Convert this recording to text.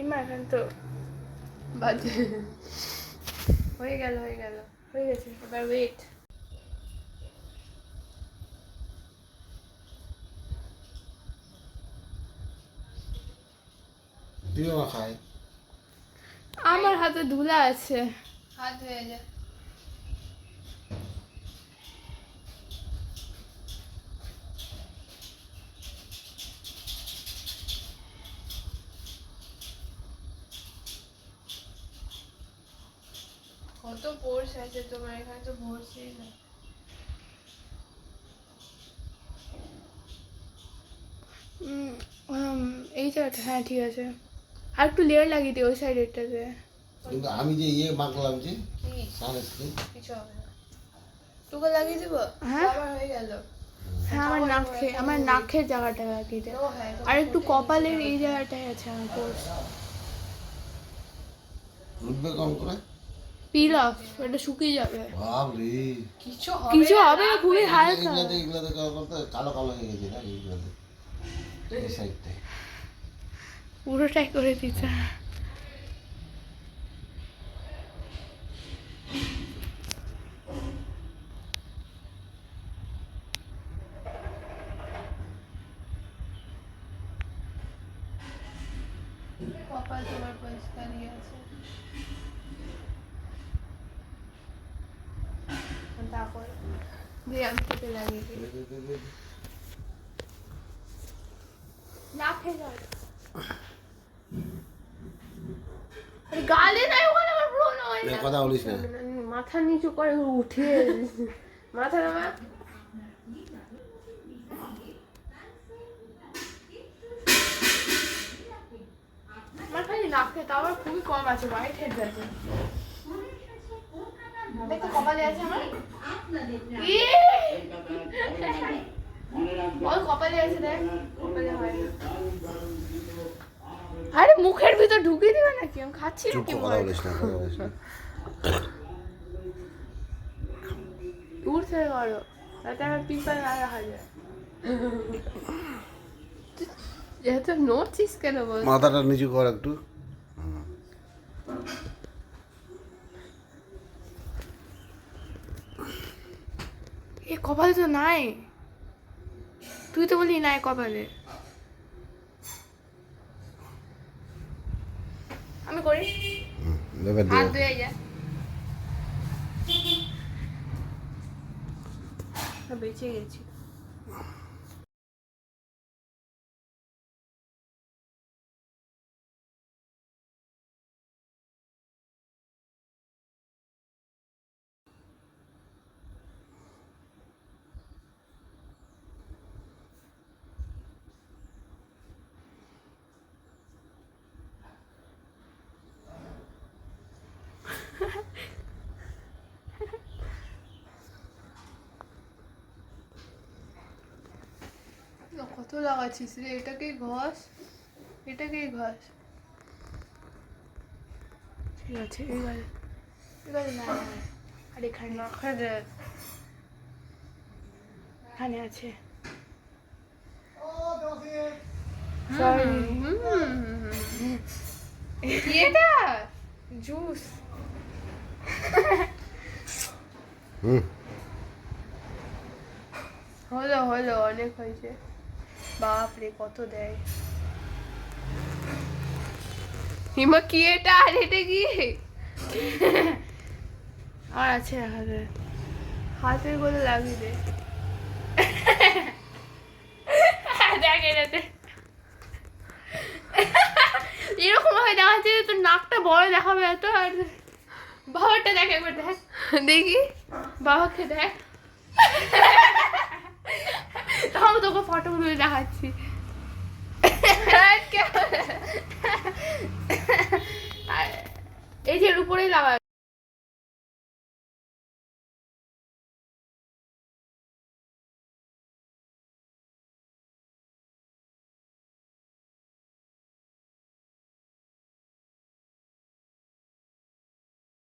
ইমা এখন তো। বাজে হয়ে গেল হয়ে গেল হয়ে গেছে এবার ওয়েট দিও না খায় আমার হাতে ধুলা আছে। হাত হয়ে যায় কত পোর্স আছে তোমার এখানে তো না এই জায়গাটা হ্যাঁ ঠিক আছে। আর একটু লেয়ার লাগিয়ে দিই ওই সাইডেরটাতে কিন্তু আমি যে ইয়ে মাখলাম যে সানস্ক্রিন। কিছু হবে না। টুকু লাগিয়ে দিব? হ্যাঁ। আবার হয়ে গেল। হ্যাঁ আমার নাকে আমার নাকের জায়গাটা লাগিয়ে দে। আর একটু কপালের এই জায়গাটায় আছে আমার পোর্স উঠবে কম করে? পিল অফ এটা শুকিয়ে যাবে। বাবরে কিছু হবে না খুবই হালকা। এগুলাতে এগুলাতে কালো কালো হয়ে গেছে না এইগুলাতে এই সাইডটায় পুরোটাই করে দিতে। কপাল তোমার পরিষ্কারই আছে। তারপর দিয়ে খেতে লাগিয়ে দিই। না খেয়ে যাবে। গালে নাই ওখানে আমার ব্রণ হয় না। কথা বলিস না। মাথা নিচু করে উঠে মাথা নামা। আমার খালি তাও আবার খুবই কম আছে হোয়াইট হেড আছে দেখো কপালে আছে আমার? ই! কপালে আছে দেখ কপালে হয় আরে মুখের ভিতর ঢুকিয়ে দিবে নাকি? আমি খাচ্ছি নাকি দূর থেকে করো তাতে আমার পিম্পল না দেখা যায়। যেহেতু নড়ছিস কেন বল? মাথাটা নিচু কর একটু। এ কপালে তো নাই। তুই তো বলি নাই কপালে। আমি করি। হাত ধুয়ে যা। বেঁচে গেছি। কত লাগাচ্ছিস রে এটাকেই ঘষ এটাকেই ঘষ ঠিক আছে এবার এবার না না, না। আর এখানে এখানে এখানে আছে। এটা? জুস হলো হলো অনেক হয়েছে। বাপ রে কত দেয়? হিমা কি এটা? আর এটা কি? আর আছে হাতে হাতের গোলে লাগিয়ে দে। দেখ এটাতে। এরকম ভাবে দেখাচ্ছে তোর নাকটা বড় দেখাবে এত আর বাবারটা দেখ একবার দেখ। দেখি। বাবাকে দেখ। তোকে ফটো তুলে দেখাচ্ছি। আর এই যে উপরেই লাগা